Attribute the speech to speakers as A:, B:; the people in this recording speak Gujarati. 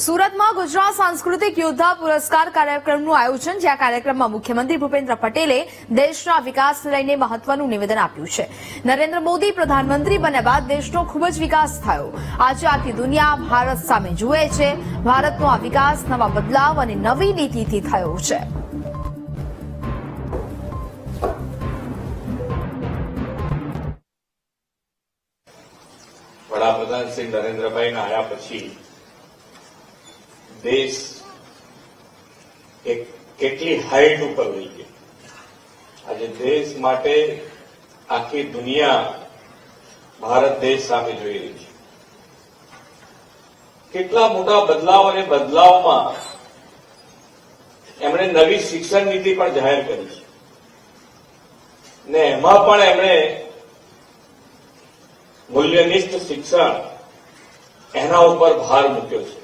A: સુરતમાં ગુજરાત સાંસ્કૃતિક યોદ્ધા પુરસ્કાર કાર્યક્રમનું આયોજન, જ્યાં કાર્યક્રમમાં મુખ્યમંત્રી ભૂપેન્દ્ર પટેલે દેશના વિકાસને લઈને મહત્વનું નિવેદન આપ્યું છે. નરેન્દ્ર મોદી પ્રધાનમંત્રી બન્યા બાદ દેશનો ખૂબ જ વિકાસ થયો. આજે આખી દુનિયા ભારત સામે જુએ છે. ભારતનો આ વિકાસ નવા બદલાવ અને નવી નીતિથી થયો છે.
B: વડાપ્રધાન શ્રી નરેન્દ્રભાઈ આવ્યા પછી દેશ કેટલી હાઈટ ઉપર લઈ ગયો. આજે દેશ માટે આખી દુનિયા ભારત દેશ સામે જોઈ રહી છે. કેટલા મોટા બદલાવ અને બદલાવમાં એમણે નવી શિક્ષણ નીતિ પણ જાહેર કરી છે. ને એમાં પણ એમણે મૂલ્યનિષ્ઠ શિક્ષણ એના ઉપર ભાર મૂક્યો છે.